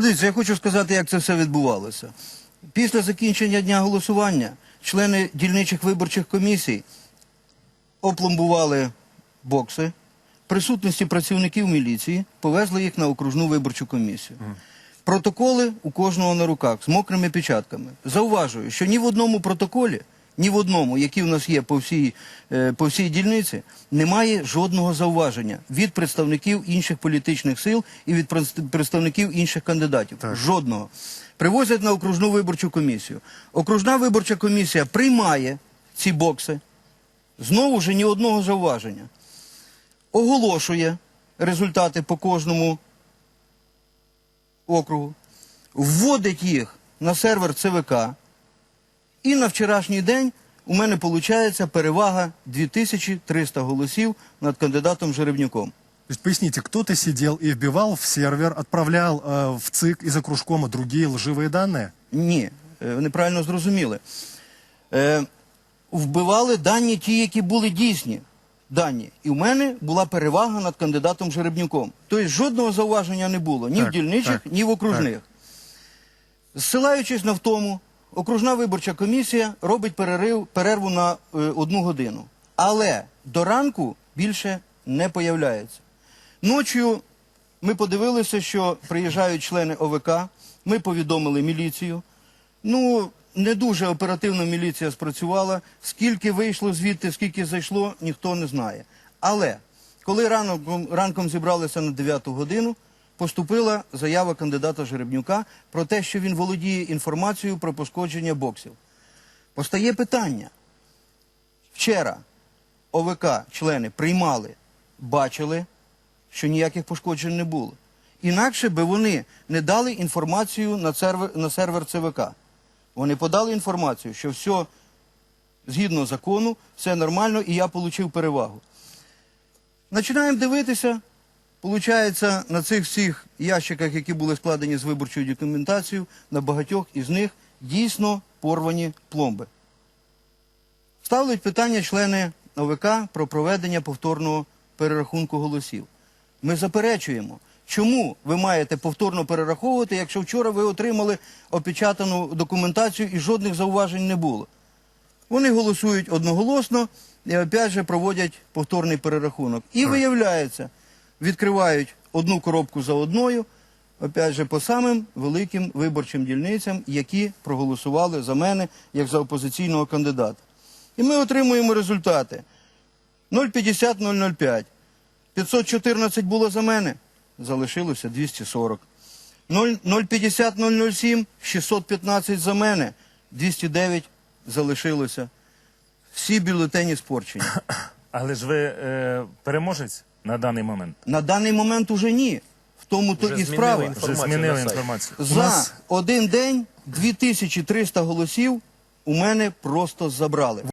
Дивіться, я хочу сказати, як це все відбувалося. Після закінчення дня голосування члени дільничих виборчих комісій опломбували бокси, присутності працівників міліції повезли їх на окружну виборчу комісію. Протоколи у кожного на руках з мокрими печатками. Зауважую, що ні в одному протоколі, ні в одному, який у нас є по всій, е, по всій дільниці, немає жодного зауваження від представників інших політичних сил і від представників інших кандидатів. Жодного. Привозять на окружну виборчу комісію. Окружна виборча комісія приймає ці бокси. Знову ж ні одного зауваження. Оголошує результати по кожному округу, вводить їх на сервер ЦВК, і на вчорашній день у мене виходить перевага 2300 голосів над кандидатом Жеребнюком. То есть, поясните, кто-то сидел и вбивал в сервер, отправлял э, в ЦИК из окружкома другие лживые данные? Ні, е, ви неправильно зрозуміли. Е, вбивали дані ті, які були дійсні дані. І в мене була перевага над кандидатом Жеребнюком. Тобто жодного зауваження не було ні в Так, дільничих, так, ні в окружних. Зсилаючись на втому, окружна виборча комісія робить перерив, перерву на е, одну годину. Але до ранку більше не появляється. Ночою ми подивилися, що приїжджають члени ОВК, ми повідомили міліцію. Ну, не дуже оперативно міліція спрацювала. Скільки вийшло звідти, скільки зайшло, ніхто не знає. Але коли ранком, ранком зібралися на 9 годину, поступила заява кандидата Жеребнюка про те, що він володіє інформацією про пошкодження боксів. Постає питання. Вчора ОВК члени приймали, бачили, що ніяких пошкоджень не було. Інакше би вони не дали інформацію на сервер, на сервер ЦВК. Вони подали інформацію, що все згідно закону, все нормально, і я отримав перевагу. Починаємо дивитися. Получається, на цих всіх ящиках, які були складені з виборчою документацією, на багатьох із них дійсно порвані пломби. Ставлять питання члени ОВК про проведення повторного перерахунку голосів. Ми заперечуємо, чому ви маєте повторно перераховувати, якщо вчора ви отримали опечатану документацію і жодних зауважень не було. Вони голосують одноголосно і опять же проводять повторний перерахунок. І виявляється, відкривають одну коробку за одною, опять же, по самим великим виборчим дільницям, які проголосували за мене як за опозиційного кандидата. І ми отримуємо результати. 050-005. 514 було за мене, залишилося 240. 050-007, 615 за мене, 209 залишилося. Всі бюлетені спорчені. Але ж ви е, переможець на даний момент. На даний момент уже ні. В тому то і справа. Вже змінили інформацію. За нас- один день 2300 голосів у мене просто забрали.